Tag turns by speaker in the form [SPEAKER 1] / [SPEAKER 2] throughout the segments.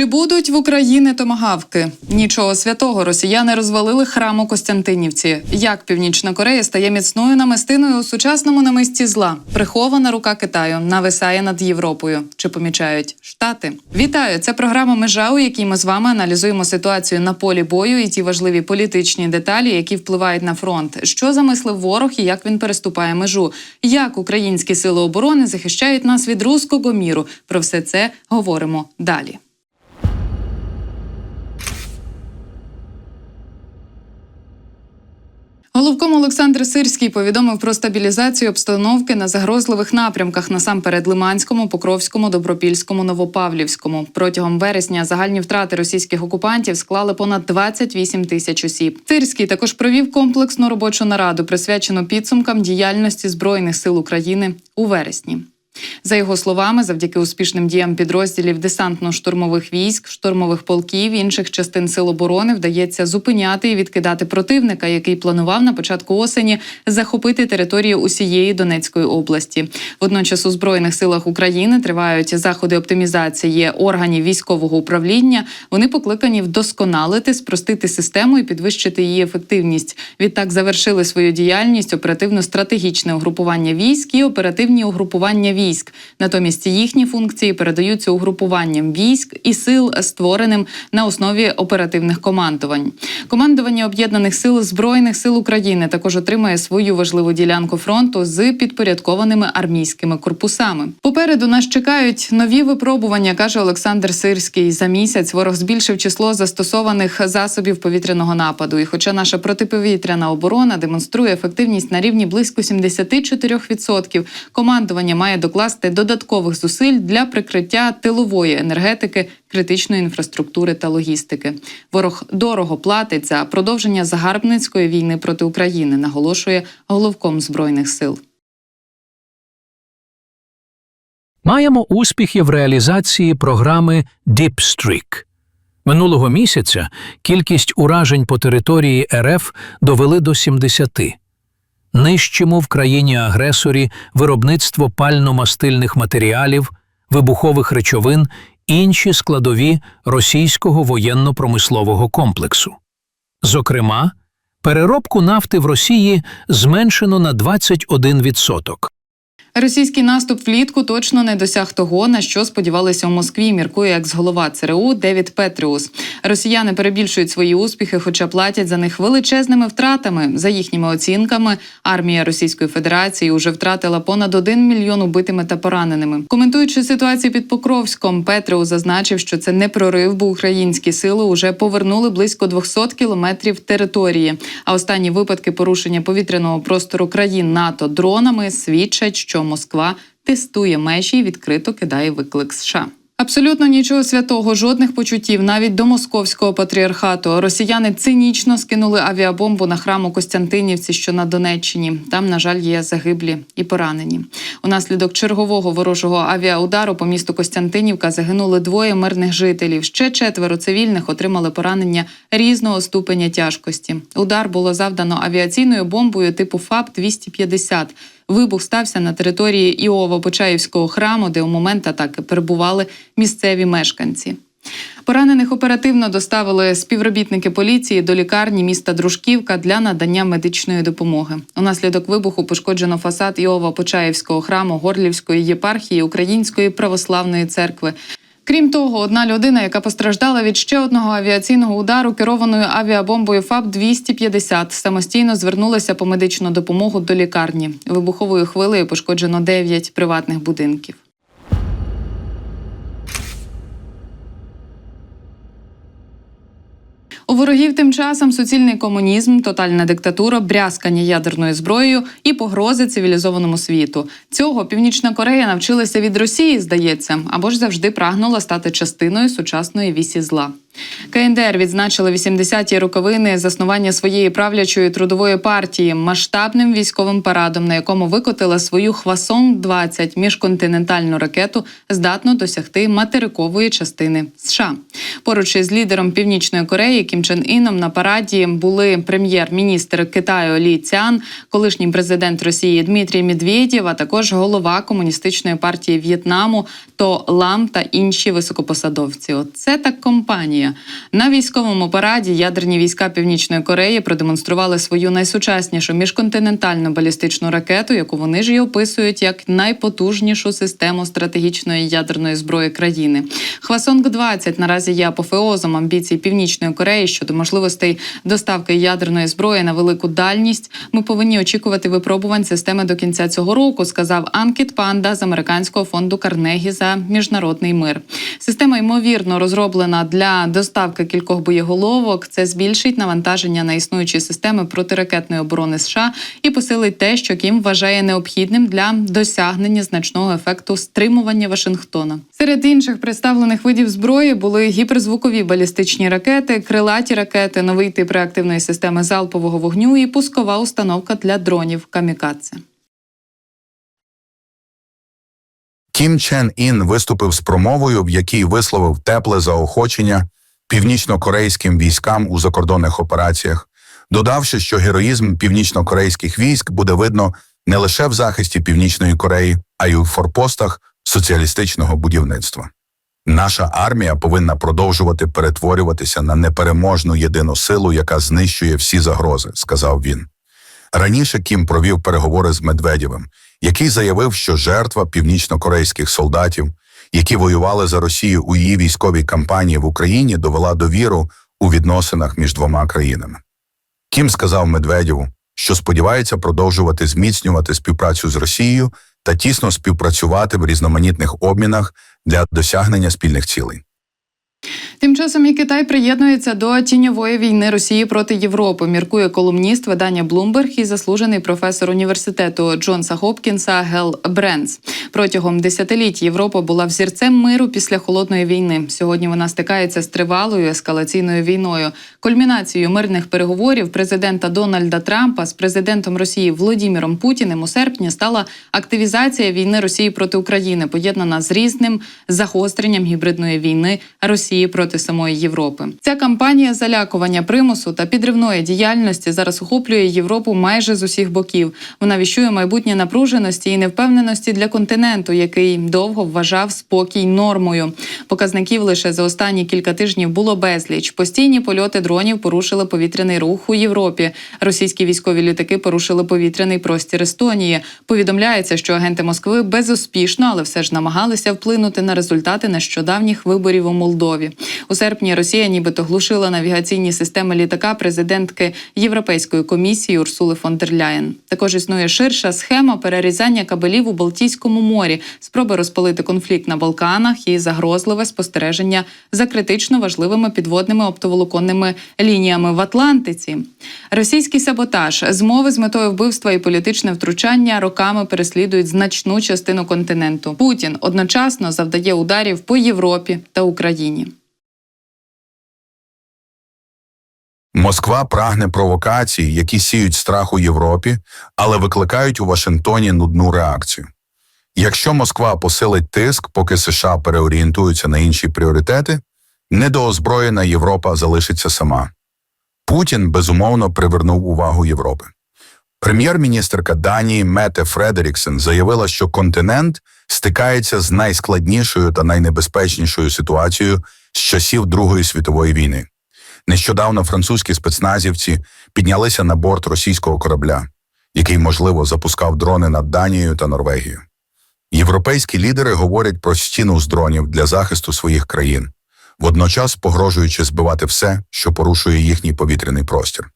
[SPEAKER 1] Чи будуть в Україні томагавки? Нічого святого росіяни розвалили храм у Костянтинівці. Як Північна Корея стає міцною намистиною у сучасному намисті зла? Прихована рука Китаю нависає над Європою. Чи помічають штати? Вітаю! Це програма Межа, у якій ми з вами аналізуємо ситуацію на полі бою і ті важливі політичні деталі, які впливають на фронт. Що замислив ворог і як він переступає межу? Як українські сили оборони захищають нас від руського міру? Про все це говоримо далі. Головком Олександр Сирський повідомив про стабілізацію обстановки на загрозливих напрямках насамперед Лиманському, Покровському, Добропільському, Новопавлівському. Протягом вересня загальні втрати російських окупантів склали понад 28 тисяч осіб. Сирський також провів комплексну робочу нараду, присвячену підсумкам діяльності збройних сил України у вересні. За його словами, завдяки успішним діям підрозділів десантно-штурмових військ, штурмових полків інших частин сил оборони вдається зупиняти і відкидати противника, який планував на початку осені захопити територію усієї Донецької області. Водночас у збройних силах України тривають заходи оптимізації органів військового управління. Вони покликані вдосконалити, спростити систему і підвищити її ефективність. Відтак завершили свою діяльність оперативно-стратегічне угрупування військ і оперативні угрупування військ. Натомість їхні функції передаються угрупуванням військ і сил, створеним на основі оперативних командувань. Командування об'єднаних сил збройних сил України також отримає свою важливу ділянку фронту з підпорядкованими армійськими корпусами. Попереду нас чекають нові випробування, каже Олександр Сирський. За місяць ворог збільшив число застосованих засобів повітряного нападу. І, хоча наша протиповітряна оборона демонструє ефективність на рівні близько 74%, командування має докласти додаткових зусиль для прикриття тилової енергетики, критичної інфраструктури та логістики. Ворог дорого платить за продовження загарбницької війни проти України, наголошує головком збройних сил.
[SPEAKER 2] Маємо успіхи в реалізації програми Streak. Минулого місяця кількість уражень по території РФ довели до 70. Нищимо в країні-агресорі виробництво пально-мастильних матеріалів, вибухових речовин, інші складові російського воєнно-промислового комплексу. Зокрема, переробку нафти в Росії зменшено на 21%.
[SPEAKER 1] Російський наступ влітку точно не досяг того, на що сподівалися у Москві. Міркує екс-голова ЦРУ Девід Петріус. Росіяни перебільшують свої успіхи, хоча платять за них величезними втратами. За їхніми оцінками, армія Російської Федерації вже втратила понад 1 мільйон убитими та пораненими. Коментуючи ситуацію під Покровськом, Петріус зазначив, що це не прорив, бо українські сили вже повернули близько 200 кілометрів території. А останні випадки порушення повітряного простору країн НАТО дронами свідчать, що Москва тестує межі і відкрито кидає виклик США. Абсолютно нічого святого, жодних почуттів, навіть до московського патріархату. Росіяни цинічно скинули авіабомбу на храм у Костянтинівці, що на Донеччині. Там, на жаль, є загиблі і поранені. Унаслідок чергового ворожого авіаудару по місту Костянтинівка загинули двоє мирних жителів. Ще четверо цивільних отримали поранення різного ступеня тяжкості. Удар було завдано авіаційною бомбою типу ФАП 250 Вибух стався на території Іово-Почаївського храму, де у момент атаки перебували місцеві мешканці. Поранених оперативно доставили співробітники поліції до лікарні міста Дружківка для надання медичної допомоги. Унаслідок вибуху пошкоджено фасад Іова-Почаївського храму Горлівської єпархії Української православної церкви. Крім того, одна людина, яка постраждала від ще одного авіаційного удару керованою авіабомбою ФАБ 250 самостійно звернулася по медичну допомогу до лікарні. Вибуховою хвилею пошкоджено 9 приватних будинків. У ворогів тим часом суцільний комунізм, тотальна диктатура, брязкання ядерною зброєю і погрози цивілізованому світу. Цього Північна Корея навчилася від Росії, здається, або ж завжди прагнула стати частиною сучасної вісі зла. КНДР відзначили 80-ті роковини заснування своєї правлячої трудової партії масштабним військовим парадом, на якому викотила свою Хвасон-20 міжконтинентальну ракету, здатну досягти материкової частини США. Поруч із лідером Північної Кореї Кім Чен Іном на параді були прем'єр-міністр Китаю Лі Цян, колишній президент Росії Дмитрій Медведєв, а також голова комуністичної партії В'єтнаму То Лам та інші високопосадовці. Оце так компанія. На військовому параді ядерні війська Північної Кореї продемонстрували свою найсучаснішу міжконтинентальну балістичну ракету, яку вони ж і описують як найпотужнішу систему стратегічної ядерної зброї країни. Хвасонг 20 наразі є апофеозом амбіцій Північної Кореї щодо можливостей доставки ядерної зброї на велику дальність. Ми повинні очікувати випробувань системи до кінця цього року, сказав Анкіт Панда з американського фонду Карнегі за міжнародний мир. Система ймовірно розроблена для доставки кількох боєголовок. Це збільшить навантаження на існуючі системи протиракетної оборони США і посилить те, що Кім вважає необхідним для досягнення значного ефекту стримування Вашингтона. Серед інших представлених видів зброї були гіперзвукові балістичні ракети, крилаті ракети, новий тип реактивної системи залпового вогню і пускова установка для дронів камікадзе.
[SPEAKER 3] Кім Чен Ін виступив з промовою, в якій висловив тепле заохочення північно-корейським військам у закордонних операціях, додавши, що героїзм північно-корейських військ буде видно не лише в захисті Північної Кореї, а й у форпостах соціалістичного будівництва. Наша армія повинна продовжувати перетворюватися на непереможну єдину силу, яка знищує всі загрози, сказав він. Раніше Кім провів переговори з Медведєвим, який заявив, що жертва північнокорейських солдатів, які воювали за Росію у її військовій кампанії в Україні, довела довіру у відносинах між двома країнами. Кім сказав Медведєву, що сподівається продовжувати зміцнювати співпрацю з Росією та тісно співпрацювати в різноманітних обмінах для досягнення спільних цілей.
[SPEAKER 1] Тим часом і Китай приєднується до тіньової війни Росії проти Європи. Міркує колумніст видання Bloomberg і заслужений професор університету Джонса Хопкінса Гел Бренс. Протягом десятиліть Європа була взірцем миру після холодної війни. Сьогодні вона стикається з тривалою ескалаційною війною. Кульмінацією мирних переговорів президента Дональда Трампа з президентом Росії Володимиром Путіним у серпні стала активізація війни Росії проти України, поєднана з різним загостренням гібридної війни Росії проти самої Європи. Ця кампанія залякування примусу та підривної діяльності зараз охоплює Європу майже з усіх боків. Вона віщує майбутнє напруженості і невпевненості для континенту, який довго вважав спокій нормою. Показників лише за останні кілька тижнів було безліч. Постійні польоти дронів порушили повітряний рух у Європі. Російські військові літаки порушили повітряний простір Естонії. Повідомляється, що агенти Москви безуспішно, але все ж намагалися вплинути на результати нещодавніх виборів у Молдові. У серпні Росія нібито глушила навігаційні системи літака президентки Європейської комісії Урсули фон дер Ляєн. Також існує ширша схема перерізання кабелів у Балтійському морі, спроби розпалити конфлікт на Балканах і загрозливе спостереження за критично важливими підводними оптоволоконними лініями в Атлантиці. Російський саботаж, змови з метою вбивства і політичне втручання роками переслідують значну частину континенту. Путін одночасно завдає ударів по Європі та Україні.
[SPEAKER 3] Москва прагне провокацій, які сіють страх у Європі, але викликають у Вашингтоні нудну реакцію. Якщо Москва посилить тиск, поки США переорієнтуються на інші пріоритети, недоозброєна Європа залишиться сама. Путін безумовно привернув увагу Європи. Прем'єр-міністерка Данії Мете Фредеріксен заявила, що континент стикається з найскладнішою та найнебезпечнішою ситуацією з часів Другої світової війни. Нещодавно французькі спецназівці піднялися на борт російського корабля, який, можливо, запускав дрони над Данією та Норвегією. Європейські лідери говорять про стіну з дронів для захисту своїх країн, водночас погрожуючи збивати все, що порушує їхній повітряний простір.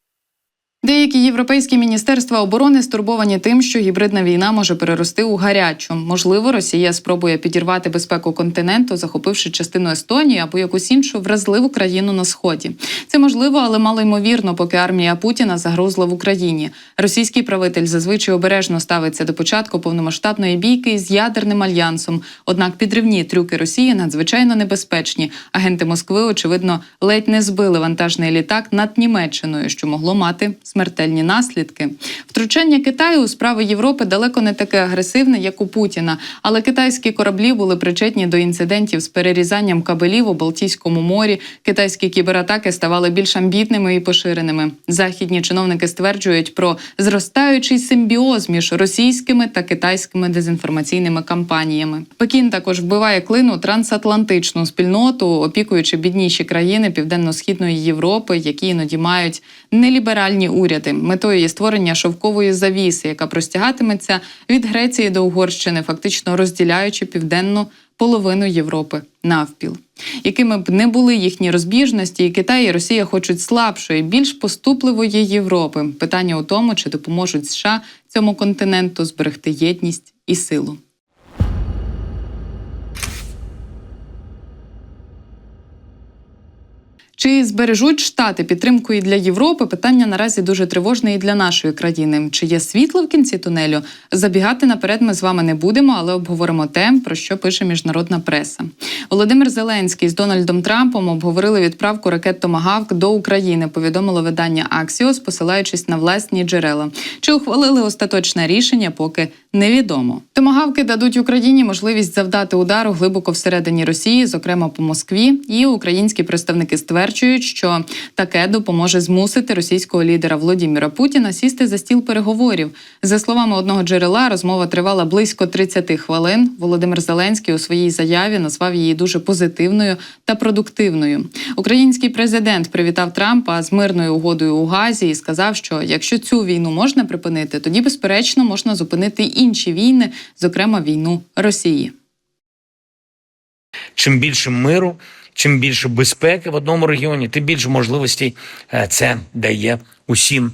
[SPEAKER 1] Деякі європейські міністерства оборони стурбовані тим, що гібридна війна може перерости у гарячу. Можливо, Росія спробує підірвати безпеку континенту, захопивши частину Естонії або якусь іншу вразливу країну на сході. Це можливо, але мало ймовірно, поки армія Путіна загрозла в Україні. Російський правитель зазвичай обережно ставиться до початку повномасштабної бійки з ядерним альянсом. Однак підривні трюки Росії надзвичайно небезпечні. Агенти Москви, очевидно, ледь не збили вантажний літак над Німеччиною, що могло мати смертельні наслідки. Втручання Китаю у справи Європи далеко не таке агресивне, як у Путіна. Але китайські кораблі були причетні до інцидентів з перерізанням кабелів у Балтійському морі. Китайські кібератаки ставали більш амбітними і поширеними. Західні чиновники стверджують про зростаючий симбіоз між російськими та китайськими дезінформаційними кампаніями. Пекін також вбиває клину трансатлантичну спільноту, опікуючи бідніші країни Південно-східної Європи, які іноді мають неліберальні уряди. Метою є створення шовкової завіси, яка простягатиметься від Греції до Угорщини, фактично розділяючи південну половину Європи навпіл. Якими б не були їхні розбіжності, і Китай і Росія хочуть слабшої, більш поступливої Європи. Питання у тому, чи допоможуть США цьому континенту зберегти єдність і силу. Чи збережуть штати підтримку і для Європи? Питання наразі дуже тривожне і для нашої країни. Чи є світло в кінці тунелю? Забігати наперед ми з вами не будемо, але обговоримо те, про що пише міжнародна преса. Володимир Зеленський з Дональдом Трампом обговорили відправку ракет Томагавк до України. Повідомило видання Аксіос, посилаючись на власні джерела. Чи ухвалили остаточне рішення, поки невідомо. Томагавки дадуть Україні можливість завдати удару глибоко всередині Росії, зокрема по Москві. І українські представники стверджують, що таке допоможе змусити російського лідера Володимира Путіна сісти за стіл переговорів. За словами одного джерела, розмова тривала близько 30 хвилин. Володимир Зеленський у своїй заяві назвав її дуже позитивною та продуктивною. Український президент привітав Трампа з мирною угодою у Газі і сказав, що якщо цю війну можна припинити, тоді безперечно можна зупинити й інші війни, зокрема війну Росії.
[SPEAKER 4] чим більше миру, чим більше безпеки в одному регіоні, тим більше можливостей е, це дає усім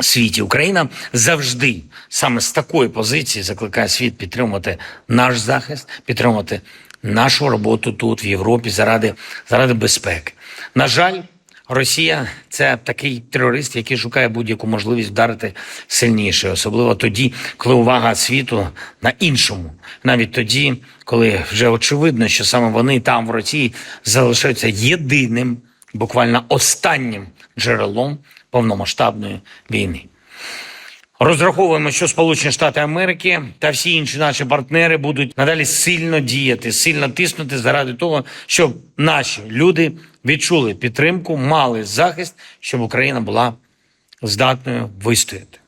[SPEAKER 4] світі. Україна завжди саме з такої позиції закликає світ підтримувати наш захист, підтримувати нашу роботу тут, в Європі, заради, заради безпеки. На жаль. Росія це такий терорист, який шукає будь-яку можливість вдарити сильніше, особливо тоді, коли увага світу на іншому, навіть тоді, коли вже очевидно, що саме вони там в Росії залишаються єдиним, буквально останнім джерелом повномасштабної війни. Розраховуємо, що Сполучені Штати Америки та всі інші наші партнери будуть надалі сильно діяти, сильно тиснути заради того, щоб наші люди відчули підтримку, мали захист, щоб Україна була здатною вистояти.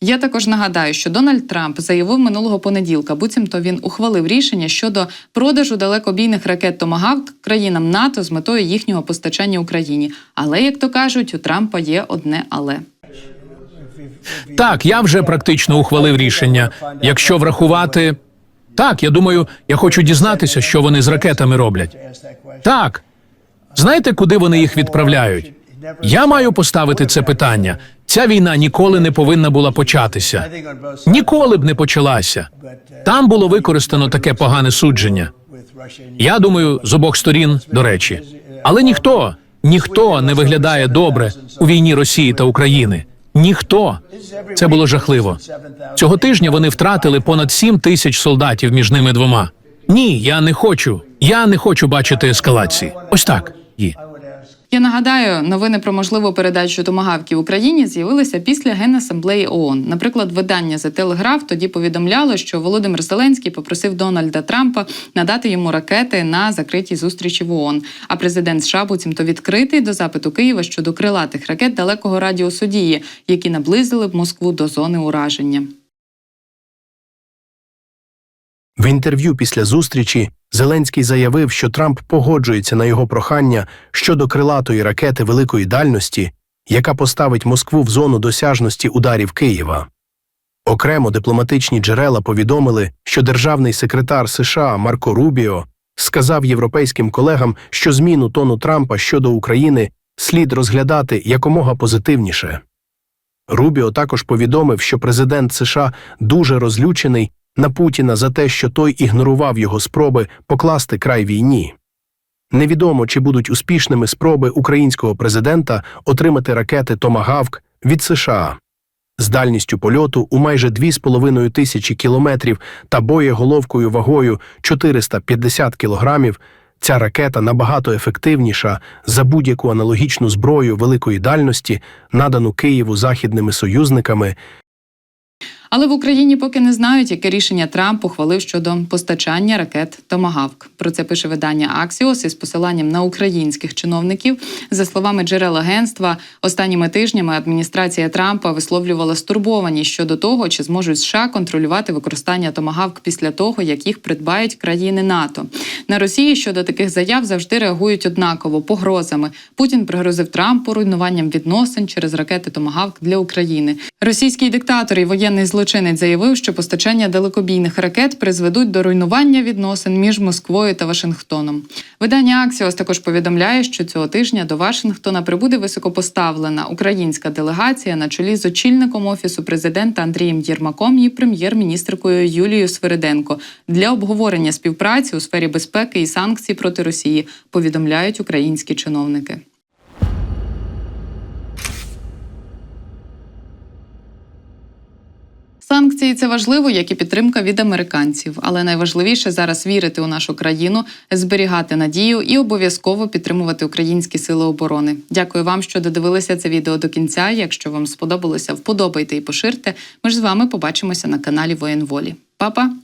[SPEAKER 1] Я також нагадаю, що Дональд Трамп заявив минулого понеділка, буцімто він ухвалив рішення щодо продажу далекобійних ракет Томагавк країнам НАТО з метою їхнього постачання Україні. Але як то кажуть, у Трампа є одне але.
[SPEAKER 2] Так, я вже практично ухвалив рішення. Якщо врахувати. Так, я думаю, я хочу дізнатися, що вони з ракетами роблять. Так. Знаєте, куди вони їх відправляють? Я маю поставити це питання. Ця війна ніколи не повинна була початися. Ніколи б не почалася. Там було використано таке погане судження. Я думаю, з обох сторін, до речі. Але ніхто, ніхто не виглядає добре у війні Росії та України. Ніхто. Це було жахливо. Цього тижня вони втратили понад 7 тисяч солдатів між ними двома. Ні, я не хочу. Я не хочу бачити ескалації. Ось так. Є.
[SPEAKER 1] Я нагадаю, новини про можливу передачу томагавків Україні з'явилися після Генасамблеї ООН. Наприклад, видання The Telegraph тоді повідомляло, що Володимир Зеленський попросив Дональда Трампа надати йому ракети на закритій зустрічі в ООН. А президент США буцімто відкритий до запиту Києва щодо крилатих ракет далекого радіусу дії, які наблизили б Москву до зони ураження.
[SPEAKER 5] В інтерв'ю після зустрічі Зеленський заявив, що Трамп погоджується на його прохання щодо крилатої ракети великої дальності, яка поставить Москву в зону досяжності ударів Києва. Окремо дипломатичні джерела повідомили, що державний секретар США Марко Рубіо сказав європейським колегам, що зміну тону Трампа щодо України слід розглядати якомога позитивніше. Рубіо також повідомив, що президент США дуже розлючений на Путіна за те, що той ігнорував його спроби покласти край війні. Невідомо, чи будуть успішними спроби українського президента отримати ракети Томагавк від США. З дальністю польоту у майже 2,5 тисячі кілометрів та боєголовкою вагою 450 кілограмів ця ракета набагато ефективніша за будь-яку аналогічну зброю великої дальності, надану Києву західними союзниками,
[SPEAKER 1] Але в Україні поки не знають, яке рішення Трамп ухвалив щодо постачання ракет Томагавк. Про це пише видання Axios із посиланням на українських чиновників. За словами джерел агентства, останніми тижнями адміністрація Трампа висловлювала стурбованість щодо того, чи зможуть США контролювати використання Томагавк після того, як їх придбають країни НАТО. На Росії щодо таких заяв завжди реагують однаково погрозами. Путін пригрозив Трампу руйнуванням відносин через ракети Томагавк для України. Російський диктатор і воєнний злочинець заявив, що постачання далекобійних ракет призведуть до руйнування відносин між Москвою та Вашингтоном. Видання Axios також повідомляє, що цього тижня до Вашингтона прибуде високопоставлена українська делегація на чолі з очільником офісу президента Андрієм Єрмаком і прем'єр-міністркою Юлією Свириденко для обговорення співпраці у сфері безпеки і санкцій проти Росії. Повідомляють українські чиновники. Санкції це важливо, як і підтримка від американців. Але найважливіше зараз вірити у нашу країну, зберігати надію і обов'язково підтримувати українські сили оборони. Дякую вам, що додивилися це відео до кінця. Якщо вам сподобалося, вподобайте і поширте. Ми ж з вами побачимося на каналі Воєнволі. Па-па!